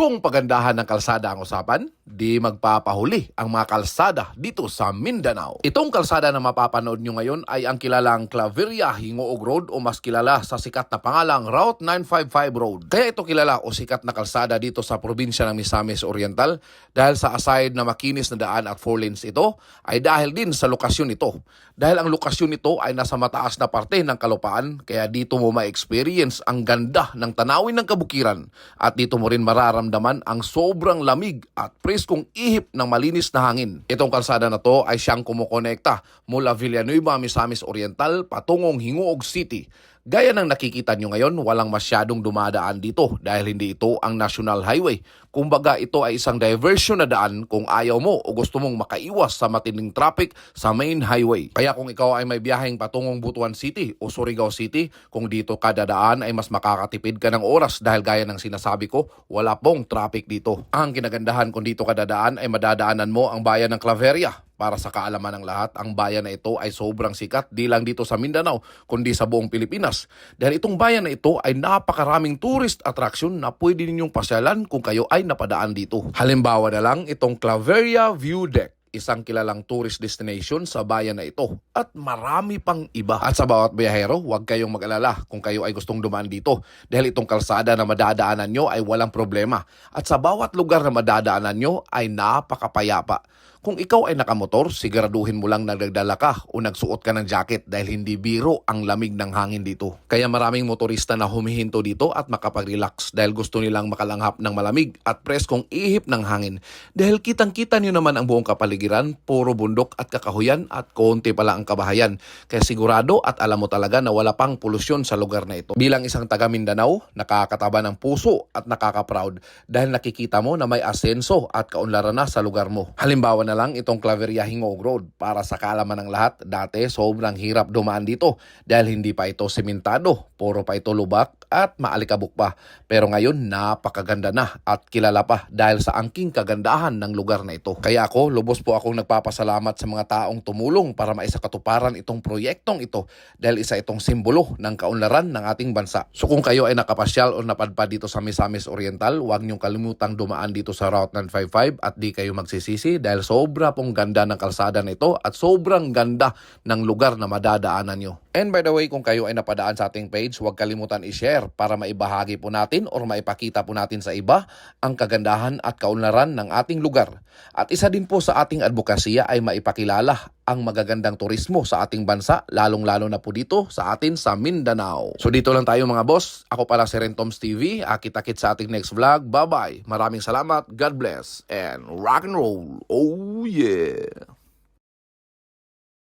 Kung pagandahan ng kalsada ang usapan, di magpapahuli ang mga kalsada dito sa Mindanao. Itong kalsada na mapapanood nyo ngayon ay ang kilalang Claveria Hingoog Road o mas kilala sa sikat na pangalang Route 955 Road. Kaya ito kilala o sikat na kalsada dito sa probinsya ng Misamis Oriental dahil sa aside na makinis na daan at four lanes ito ay dahil din sa lokasyon ito. Dahil ang lokasyon nito ay nasa mataas na parte ng kalupaan kaya dito mo ma-experience ang ganda ng tanawin ng kabukiran at dito mo rin mararamdaman ang sobrang lamig at preskong ihip ng malinis na hangin. Itong kalsada na to ay siyang kumukonekta mula Villanueva, Misamis Oriental patungong Hingoog City. Gaya ng nakikita nyo ngayon, walang masyadong dumadaan dito dahil hindi ito ang National Highway. Kumbaga ito ay isang diversion na daan kung ayaw mo o gusto mong makaiwas sa matinding traffic sa main highway. Kaya kung ikaw ay may biyaheng patungong Butuan City o Surigao City, kung dito ka dadaan ay mas makakatipid ka ng oras dahil gaya ng sinasabi ko, wala pong traffic dito. Ang kinagandahan kung dito ka dadaan ay madadaanan mo ang bayan ng Claveria para sa kaalaman ng lahat, ang bayan na ito ay sobrang sikat di lang dito sa Mindanao, kundi sa buong Pilipinas. Dahil itong bayan na ito ay napakaraming tourist attraction na pwede ninyong pasyalan kung kayo ay napadaan dito. Halimbawa na lang itong Claveria View Deck isang kilalang tourist destination sa bayan na ito at marami pang iba. At sa bawat biyahero, huwag kayong mag-alala kung kayo ay gustong dumaan dito dahil itong kalsada na madadaanan nyo ay walang problema. At sa bawat lugar na madadaanan nyo ay napakapayapa. Kung ikaw ay nakamotor, siguraduhin mo lang nagdagdala ka o nagsuot ka ng jacket dahil hindi biro ang lamig ng hangin dito. Kaya maraming motorista na humihinto dito at makapag-relax dahil gusto nilang makalanghap ng malamig at preskong ihip ng hangin. Dahil kitang-kita nyo naman ang buong kapaligiran, puro bundok at kakahuyan at konti pala ang kabahayan. Kaya sigurado at alam mo talaga na wala pang polusyon sa lugar na ito. Bilang isang taga Mindanao, nakakataba ng puso at nakaka-proud dahil nakikita mo na may asenso at kaunlaran na sa lugar mo. Halimbawa na lang itong Claveria Hingog Road. Para sa kaalaman ng lahat, dati sobrang hirap dumaan dito dahil hindi pa ito sementado, puro pa ito lubak at maalikabok pa. Pero ngayon, napakaganda na at kilala pa dahil sa angking kagandahan ng lugar na ito. Kaya ako, lubos po akong nagpapasalamat sa mga taong tumulong para maisakatuparan itong proyektong ito dahil isa itong simbolo ng kaunlaran ng ating bansa. So kung kayo ay nakapasyal o napadpad dito sa Misamis Oriental, huwag niyong kalimutang dumaan dito sa Route 955 at di kayo magsisisi dahil sobra pong ganda ng kalsada nito at sobrang ganda ng lugar na madadaanan nyo. And by the way, kung kayo ay napadaan sa ating page, huwag kalimutan i-share para maibahagi po natin or maipakita po natin sa iba ang kagandahan at kaunlaran ng ating lugar. At isa din po sa ating advokasya ay maipakilala ang magagandang turismo sa ating bansa, lalong-lalo na po dito sa atin sa Mindanao. So dito lang tayo mga boss. Ako pala si Rentoms TV. Akit-akit sa ating next vlog. Bye-bye. Maraming salamat. God bless. And rock and roll. Oh Ooh, yeah.